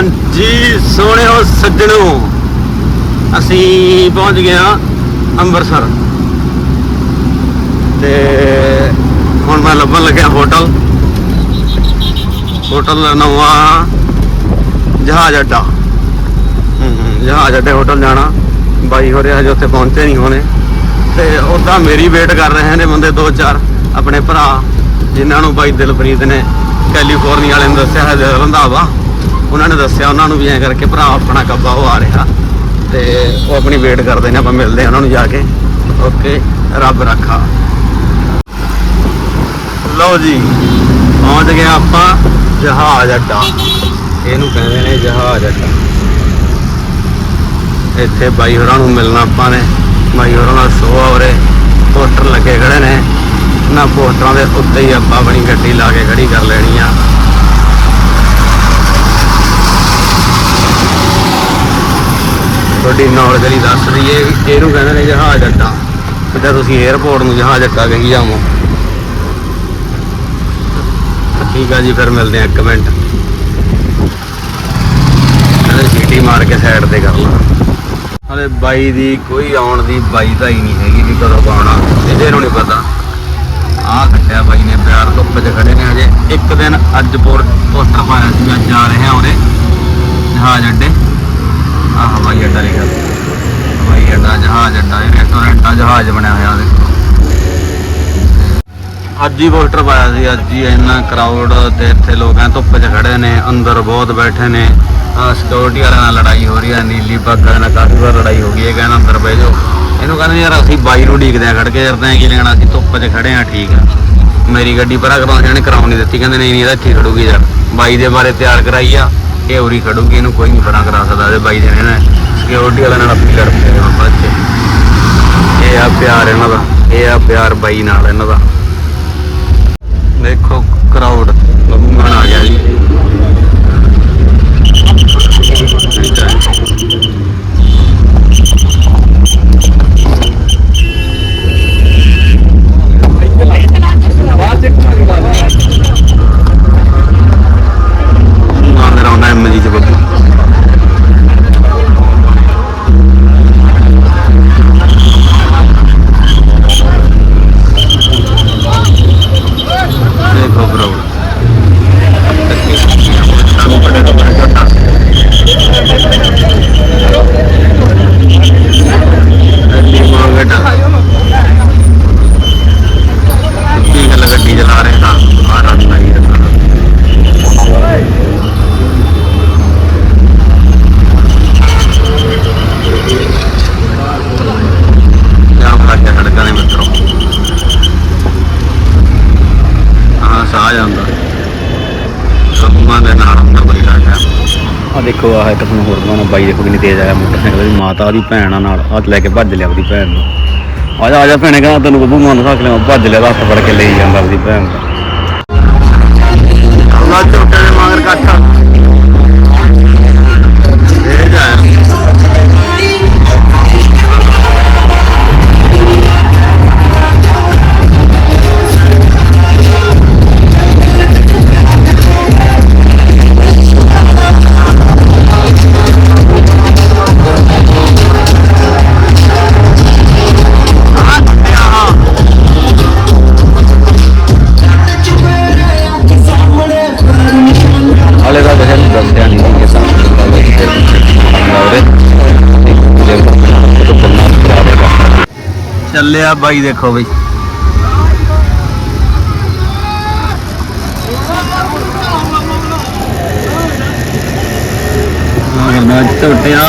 ਹਾਂਜੀ ਸੋਹਣਿਓ, ਸੱਜਣੋ। ਅਸੀਂ ਪਹੁੰਚ ਗਏ ਹਾਂ ਅੰਮ੍ਰਿਤਸਰ। ਤੇ ਹੁਣ ਮੈਂ ਲੱਭਣ ਲੱਗਿਆ ਹੋਟਲ। ਹੋਟਲ ਦਾ ਨਵਾਂ ਜਹਾਜ਼ ਅੱਡਾ। ਜਹਾਜ਼ ਅੱਡੇ ਹੋਟਲ ਜਾਣਾ। ਬਾਈ ਹੋ ਰਿਹਾ ਹਜੇ ਉੱਥੇ ਪਹੁੰਚੇ ਨਹੀਂ ਹੋਣੇ। ਤੇ ਉੱਦਾਂ ਮੇਰੀ ਵੇਟ ਕਰ ਰਹੇ ਨੇ ਬੰਦੇ ਦੋ ਚਾਰ, ਆਪਣੇ ਭਰਾ, ਜਿਨ੍ਹਾਂ ਨੂੰ ਬਾਈ ਦਿਲਪ੍ਰੀਤ ਨੇ ਕੈਲੀਫੋਰਨੀਆ ਵਾਲੇ ਨੂੰ ਦੱਸਿਆ ਹੈ, ਰੰਧਾਵਾ। ਉਹਨਾਂ ਨੇ ਦੱਸਿਆ, ਉਹਨਾਂ ਨੂੰ ਵੀ ਐਂ ਕਰਕੇ ਭਰਾ ਆਪਣਾ ਕੱਬਾ ਉਹ ਆ ਰਿਹਾ ਤੇ ਉਹ ਆਪਣੀ ਵੇਟ ਕਰਦੇ ਨੇ, ਆਪਾਂ ਮਿਲਦੇ ਹਾਂ ਉਹਨਾਂ ਨੂੰ ਜਾ ਕੇ। ਓਕੇ ਰੱਬ ਰੱਖਾ। ਲਓ ਜੀ, ਪਹੁੰਚ ਗਏ ਆਪਾਂ ਜਹਾਜ਼ ਅੱਡਾ। ਇਹਨੂੰ ਕਹਿੰਦੇ ਨੇ ਜਹਾਜ਼ ਅੱਡਾ। ਇੱਥੇ ਬਾਈ ਹੋਰਾਂ ਨੂੰ ਮਿਲਣਾ ਆਪਾਂ ਨੇ। ਬਾਈ ਹੋਰਾਂ ਦਾ ਸ਼ੋਅ ਆ ਉਰੇ ਪੋਸਟਰ ਲੱਗੇ ਖੜੇ ਨੇ। ਨਾ ਪੋਸਟਰਾਂ ਦੇ ਉੱਤੇ ਹੀ ਆਪਾਂ ਆਪਣੀ ਗੱਡੀ ਲਾ ਕੇ ਖੜੀ ਕਰ ਲੈਣੀ ਆ। ਤੁਹਾਡੀ ਨੌਲੇਜ ਲਈ ਦੱਸ ਦਈਏ ਵੀ ਇਹਨੂੰ ਕਹਿੰਦੇ ਨੇ ਜਹਾਜ਼ ਅੱਡਾ। ਜਿੱਦਾਂ ਤੁਸੀਂ 에어ਪੋਰਟ ਨੂੰ ਜਹਾਜ਼ ਅੱਡਾ ਕਹੀ ਜਾਵੋ। ਠੀਕ ਆ ਜੀ, ਫਿਰ ਮਿਲਦੇ ਆ ਇੱਕ ਮਿੰਟ। ਕਹਿੰਦੇ ਸੀਟੀ ਮਾਰ ਕੇ ਸਾਈਡ ਤੇ ਕਰ ਲਾ। ਹਲੇ ਬਾਈ ਦੀ ਕੋਈ ਆਉਣ ਦੀ ਬਾਈ ਤਾਂ ਹੀ ਨਹੀਂ ਹੈਗੀ ਵੀ ਕਦੋਂ ਪਾਉਣਾ, ਇਹਦੇ ਨੂੰ ਨਹੀਂ ਪਤਾ। ਆਹ ਕੱਟਿਆ ਬਾਈ ਨੇ, ਪਿਆਰ ਧੁੱਪ 'ਚ ਖੜੇ ਨੇ ਹਜੇ। ਇੱਕ ਦਿਨ ਅੱਜ ਪੋਰ ਪੋਸਟਰ ਪਾਇਆ ਸੀ ਅੱਜ ਆ ਰਹੇ ਹਾਂ ਉਹਦੇ ਜਹਾਜ਼ ਅੱਡੇ। ਆਹ ਹਵਾਈ ਅੱਡਾ ਲਿਖਿਆ। ਹਵਾਈ ਅੱਡਾ, ਜਹਾਜ਼ ਅੱਡਾ, ਇਹ ਰੈਸਟੋਰੈਂਟ ਆ, ਜਹਾਜ਼ ਬਣਿਆ ਹੋਇਆ ਦੇਖੋ। ਅੱਜ ਹੀ ਪੋਸਟਰ ਪਾਇਆ ਸੀ, ਅੱਜ ਹੀ ਇੰਨਾ ਕਰਾਊਡ ਤੇ ਇੱਥੇ ਲੋਕ ਐ ਧੁੱਪ 'ਚ ਖੜੇ ਨੇ, ਅੰਦਰ ਬਹੁਤ ਬੈਠੇ ਨੇ। ਸਿਕਿਉਰਿਟੀ ਵਾਲਿਆਂ ਨਾਲ ਲੜਾਈ ਹੋ ਰਹੀ ਹੈ ਨੀਲੀ ਪੱਗ ਨਾਲ ਕਾਫੀ ਵਾਰ ਲੜਾਈ ਹੋ ਗਈ ਹੈ ਕਹਿੰਦਾ ਅੰਦਰ ਬਹਿ ਜਾਓ। ਇਹਨੂੰ ਕਹਿੰਦੇ ਯਾਰ ਅਸੀਂ ਬਾਈ ਨੂੰ ਢੀਕਦੇ ਆ, ਖੜ ਕੇ ਯਾਰ ਤਾਂ ਕੀ ਲੈਣਾ, ਅਸੀਂ ਧੁੱਪ 'ਚ ਖੜੇ ਆ, ਠੀਕ ਆ। ਮੇਰੀ ਗੱਡੀ ਪਰਾਂ ਕਰਾਉਣ ਜਾਣੇ ਕਰਾਉਣ ਨਹੀਂ ਦਿੱਤੀ, ਕਹਿੰਦੇ ਨਹੀਂ ਨਹੀਂ, ਇਹਦਾ ਇੱਥੇ ਖੜੂਗੀ ਯਾਰ। ਬਾਈ ਦੇ ਬਾਰੇ ਤਿਆਰ ਕਰਾਈ ਆ। ਇਹ ਉਰੀ ਖੜੂਗੀ, ਇਹਨੂੰ ਕੋਈ ਨਹੀਂ ਪਰਾਂ ਕਰਾ ਸਕਦਾ, ਇਹਦੇ ਬਾਈ ਦੇ ਨੇ ਸਿਕਿਉਰਿਟੀ ਵਾਲਿਆਂ ਨਾਲ ਆਪਣੀ ਲੜਦੇ ਨੇ ਬਾਅਦ 'ਚ। ਇਹ ਆ ਪਿਆਰ ਇਹਨਾਂ ਦਾ, ਇਹ ਆ ਪਿਆਰ ਬਾਈ ਨਾਲ ਇਹਨਾਂ ਦਾ। ਦੇਖੋ ਕਰਾਊਡ ਲੰਮਣ ਆ ਗਿਆ ਜੀ। ਜਾਂਦਾ। ਦੇ ਨਾਲ ਆ ਦੇਖੋ ਆਹ ਇੱਕ ਤੁਹਾਨੂੰ ਹੋਰ ਬਣਾਉਣਾ। ਬਾਈ ਦੇਖੋ ਕਿੰਨੀ ਤੇਜ਼ ਆਇਆ ਮੋਟਰਸਾਈਕਲ ਦੀ ਮਾਤਾ ਉਹਦੀ ਭੈਣ ਆ ਨਾਲ। ਹੱਥ ਲੈ ਕੇ ਭੱਜ ਲਿਆ ਉਹਦੀ ਭੈਣ ਨੂੰ। ਆ ਜਾ ਆ ਜਾ ਭੈਣੇ ਕਹਿੰਦਾ ਤੈਨੂੰ ਬੱਬੂ ਮਾਨ ਸਾਕ ਲਿਆ। ਭੱਜ ਲਿਆ ਹੱਥ ਫੜ ਕੇ ਲਈ ਜਾਂਦਾ ਉਹਦੀ ਭੈਣ ਦਾ ਅੱਲਾ ਝੋਟੇ ਦੇ ਮਗਰ ਚੱਲਿਆ ਬਾਈ ਦੇਖੋ ਬਈ। ਹਾਂ ਝੋਟਿਆ।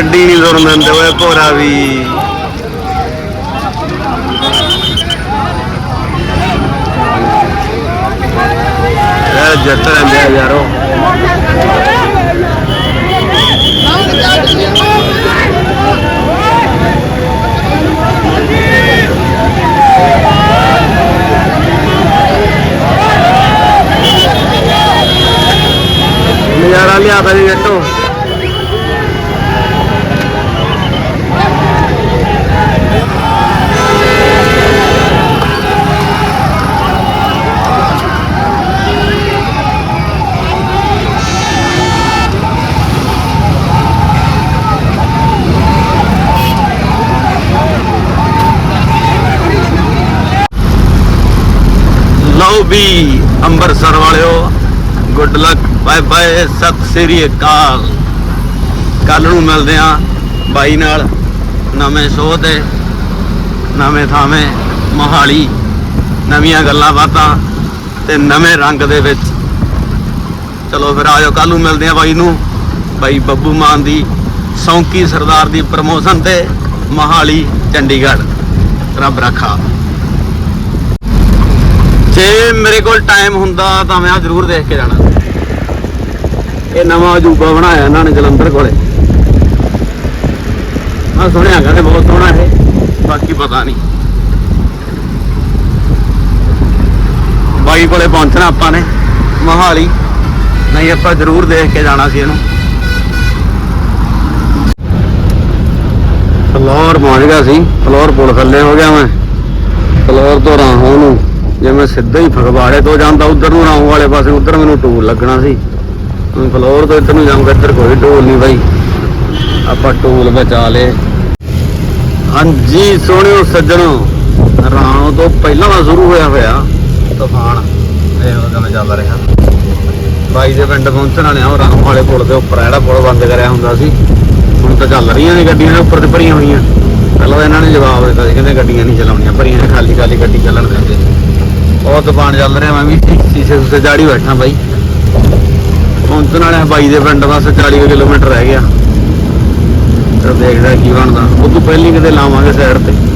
ਗੱਡੀ ਨਹੀਂ ਤੁਰਨ ਦਿੰਦੇ ਓਏ ਭੋਰਾ ਵੀ। ਇਹ ਜੱਟ ਰਹਿੰਦੇ ਆ ਯਾਰੋ। ਲਓ ਵੀ ਅੰਮ੍ਰਿਤਸਰ ਵਾਲਿਓ good luck bye bye Sat Sri ਅਕਾਲ। ਕੱਲ ਨੂੰ ਮਿਲਦੇ ਆ ਬਾਈ ਨਾਲ, ਨਵੇਂ ਸ਼ੋਅ ਤੇ, ਨਵੇਂ ਥਾਵੇਂ, ਮੋਹਾਲੀ, ਨਵੀਆਂ ਗੱਲਾਂ ਬਾਤਾਂ ਤੇ ਨਵੇਂ ਰੰਗ ਦੇ ਵਿੱਚ। ਚਲੋ ਫਿਰ ਆਜੋ ਕੱਲ ਨੂੰ ਮਿਲਦੇ ਆ ਬਾਈ ਨੂੰ। ਬਾਈ ਬੱਬੂ ਮਾਨ ਦੀ ਸੌਂਕੀ ਸਰਦਾਰ ਦੀ ਪ੍ਰਮੋਸ਼ਨ ਤੇ ਮੋਹਾਲੀ, ਚੰਡੀਗੜ੍ਹ। ਰੱਬ ਰੱਖਾ। ਜੇ ਮੇਰੇ ਕੋਲ ਟਾਈਮ ਹੁੰਦਾ ਤਾਂ ਮੈਂ ਆ ਜ਼ਰੂਰ ਦੇਖ ਕੇ ਜਾਣਾ। ਇਹ ਨਵਾਂ ਅਜੂਬਾ ਬਣਾਇਆ ਇਹਨਾਂ ਨੇ ਜਲੰਧਰ ਕੋਲੇ। ਆ ਸੁਣਿਆ ਕਹਿੰਦੇ ਬਹੁਤ ਸੋਹਣਾ ਇਹ, ਬਾਕੀ ਪਤਾ ਨਹੀਂ। ਬਾਈ ਕੋਲੇ ਪਹੁੰਚਣਾ ਆਪਾਂ ਨੇ, ਮੋਹਾਲੀ। ਨਹੀਂ, ਆਪਾਂ ਜ਼ਰੂਰ ਦੇਖ ਕੇ ਜਾਣਾ ਸੀ ਇਹਨੂੰ। ਫਲੋਰ ਪਹੁੰਚ ਗਿਆ ਸੀ, ਫਲੋਰ ਪੁਲ ਥੱਲੇ ਹੋ ਗਿਆ ਮੈਂ। ਫਲੋਰ ਤੋਂ ਰਾਹੋਂ ਨੂੰ। ਜੇ ਮੈਂ ਸਿੱਧਾ ਹੀ ਫਗਵਾੜੇ ਤੋਂ ਜਾਂਦਾ ਉਧਰ ਨੂੰ ਰਾਹੋਂ ਵਾਲੇ ਪਾਸੇ ਉਧਰ ਮੈਨੂੰ ਟੂਲ ਲੱਗਣਾ ਸੀ। ਫਲੋਰ ਤੋਂ ਇੱਧਰ ਨੂੰ ਜਾਊਂਗਾ ਇੱਧਰ ਕੋਈ ਟੂਲ ਨਹੀਂ ਬਾਈ। ਆਪਾਂ ਟੂਲ ਬਚਾ ਲੇ ਹਾਂਜੀ ਸੋਹਣਿਓ ਸੱਜਣੋ ਰਾਹੋਂ ਤੋਂ ਪਹਿਲਾਂ ਦਾ ਸ਼ੁਰੂ ਹੋਇਆ ਹੋਇਆ ਤੂਫਾਨ ਇਹ ਉਹ ਚੱਲ ਰਿਹਾ। ਬਾਈ ਦੇ ਪਿੰਡ ਪਹੁੰਚਣ ਵਾਲੇ ਆ ਉਹ ਵਾਲੇ ਪੁਲ ਦੇ ਉੱਪਰ ਜਿਹੜਾ ਪੁਲ ਬੰਦ ਕਰਿਆ ਹੁੰਦਾ ਸੀ। ਹੁਣ ਤਾਂ ਚੱਲ ਰਹੀਆਂ ਨੇ ਗੱਡੀਆਂ ਦੇ ਉੱਪਰ ਤੇ ਭਰੀਆਂ ਹੋਈਆਂ। ਪਹਿਲਾਂ ਤਾਂ ਇਹਨਾਂ ਨੇ ਜਵਾਬ ਦਿੱਤਾ ਸੀ ਕਹਿੰਦੇ ਗੱਡੀਆਂ ਨਹੀਂ ਚਲਾਉਣੀਆਂ ਭਰੀਆਂ ਨੇ, ਖਾਲੀ ਖਾਲੀ ਗੱਡੀ ਚੱਲਣ ਦਿੰਦੇ ਬਹੁਤ ਤੂਫਾਨ ਚੱਲ ਰਿਹਾ, ਮੈਂ ਵੀ ਸ਼ੀਸ਼ੇ ਸੁਸੇ ਜਾੜੀ ਬੈਠਾ ਬਾਈ। ਪਹੁੰਚਣ ਵਾਲੇ ਬਾਈ ਦੇ ਪਿੰਡ ਬਸ 40 ਕੁ ਕਿਲੋਮੀਟਰ ਰਹਿ ਗਿਆ। ਤੇ ਦੇਖਦਾ ਕੀ ਬਣਦਾ। ਉਹ ਤੋਂ ਪਹਿਲੀ ਕਿਤੇ ਲਾਵਾਂਗੇ ਸਾਈਡ ਤੇ।